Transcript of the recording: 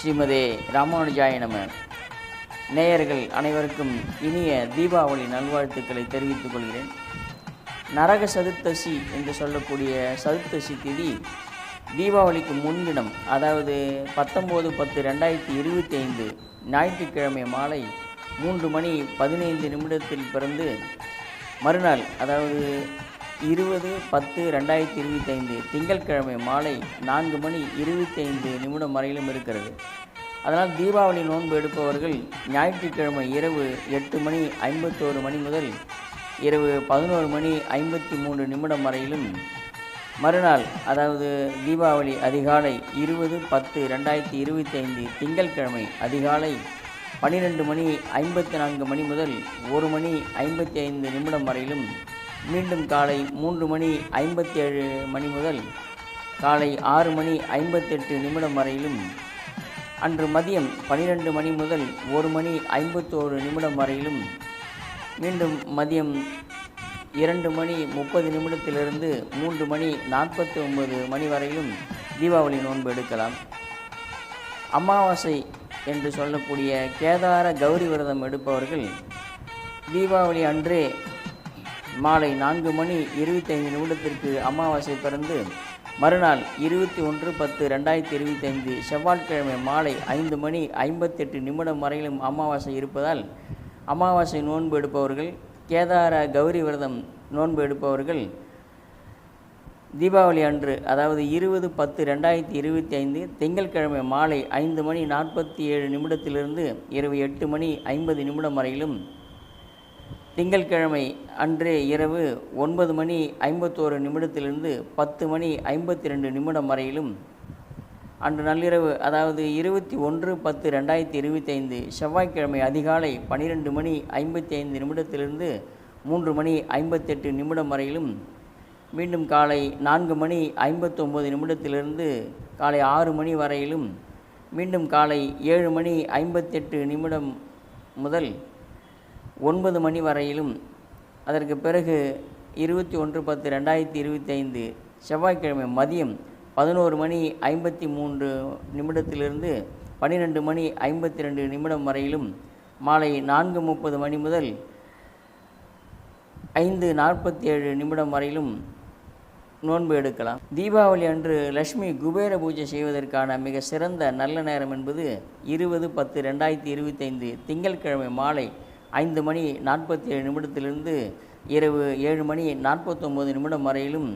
ஸ்ரீமதே ராமானுஜாய நம. நேயர்கள் அனைவருக்கும் இனிய தீபாவளி நல்வாழ்த்துக்களை தெரிவித்துக் கொள்கிறேன். நரக சதுர்த்தசி என்று சொல்லக்கூடிய சதுர்த்தசி திதி தீபாவளிக்கு முன்தினம் அதாவது பத்தொம்போது பத்து ரெண்டாயிரத்தி இருபத்தி ஐந்து ஞாயிற்றுக்கிழமை மாலை மூன்று மணி பதினைந்து நிமிடத்தில் பிறந்து மறுநாள் அதாவது இருபது பத்து ரெண்டாயிரத்தி இருபத்தி ஐந்து திங்கட்கிழமை மாலை நான்கு மணி இருபத்தி ஐந்து நிமிடம் வரையிலும் இருக்கிறது. அதனால் தீபாவளி நோன்பு எடுப்பவர்கள் ஞாயிற்றுக்கிழமை இரவு எட்டு மணி ஐம்பத்தோரு மணி முதல் இரவு பதினோரு மணி ஐம்பத்தி மூன்று நிமிடம் வரையிலும் மறுநாள் அதாவது தீபாவளி அதிகாலை இருபது பத்து ரெண்டாயிரத்தி இருபத்தி ஐந்து திங்கட்கிழமை அதிகாலை பன்னிரெண்டு மணி ஐம்பத்தி நான்கு மணி முதல் ஒரு மணி ஐம்பத்தி ஐந்து நிமிடம் வரையிலும் மீண்டும் காலை மூன்று மணி ஐம்பத்தி ஏழு மணி முதல் காலை ஆறு மணி ஐம்பத்தெட்டு நிமிடம் வரையிலும் அன்று மதியம் பன்னிரெண்டு மணி முதல் ஒரு மணி ஐம்பத்தோரு நிமிடம் வரையிலும் மீண்டும் மதியம் இரண்டு மணி முப்பது நிமிடத்திலிருந்து மூன்று மணி நாற்பத்தி ஒன்பது மணி வரையிலும் தீபாவளி நோன்பு எடுக்கலாம். அமாவாசை என்று சொல்லக்கூடிய கேதார கௌரி விரதம் எடுப்பவர்கள் தீபாவளி அன்றே மாலை நான்கு மணி இருபத்தைந்து நிமிடத்திற்கு அமாவாசை பிறந்து மறுநாள் இருபத்தி ஒன்று பத்து ரெண்டாயிரத்தி இருபத்தைந்து செவ்வாய்க்கிழமை மாலை ஐந்து மணி ஐம்பத்தெட்டு நிமிடம் வரையிலும் அமாவாசை இருப்பதால் அமாவாசை நோன்பு எடுப்பவர்கள் கேதார கௌரி விரதம் நோன்பு எடுப்பவர்கள் தீபாவளி அன்று அதாவது இருபது பத்து ரெண்டாயிரத்தி இருபத்தி ஐந்து திங்கட்கிழமை மாலை ஐந்து மணி நாற்பத்தி ஏழு நிமிடத்திலிருந்து இரவு எட்டு மணி ஐம்பது நிமிடம் வரையிலும் திங்கட்கிழமை அன்று இரவு ஒன்பது மணி ஐம்பத்தோரு நிமிடத்திலிருந்து பத்து மணி ஐம்பத்தி ரெண்டு நிமிடம் வரையிலும் அன்று நள்ளிரவு அதாவது இருபத்தி ஒன்று பத்து ரெண்டாயிரத்தி இருபத்தி ஐந்து செவ்வாய்க்கிழமை அதிகாலை பன்னிரெண்டு மணி ஐம்பத்தி ஐந்து நிமிடத்திலிருந்து மூன்று மணி ஐம்பத்தெட்டு நிமிடம் வரையிலும் மீண்டும் காலை நான்கு மணி ஐம்பத்தொம்போது நிமிடத்திலிருந்து காலை ஆறு மணி வரையிலும் மீண்டும் காலை ஏழு மணி ஐம்பத்தெட்டு நிமிடம் முதல் ஒன்பது மணி வரையிலும். அதற்கு பிறகு இருபத்தி ஒன்று பத்து ரெண்டாயிரத்தி இருபத்தி ஐந்து செவ்வாய்க்கிழமை மதியம் பதினோரு மணி ஐம்பத்தி மூன்று நிமிடத்திலிருந்து பன்னிரெண்டு மணி ஐம்பத்தி ரெண்டு நிமிடம் வரையிலும் மாலை நான்கு முப்பது மணி முதல் ஐந்து நாற்பத்தி ஏழு நிமிடம் வரையிலும் நோன்பு எடுக்கலாம். தீபாவளி அன்று லட்சுமி குபேர பூஜை செய்வதற்கான மிக சிறந்த நல்ல நேரம் என்பது இருபது பத்து ரெண்டாயிரத்தி இருபத்தைந்து திங்கட்கிழமை மாலை ஐந்து மணி நாற்பத்தி ஏழு நிமிடத்திலிருந்து இரவு ஏழு மணி நாற்பத்தொம்போது நிமிடம் வரையிலும்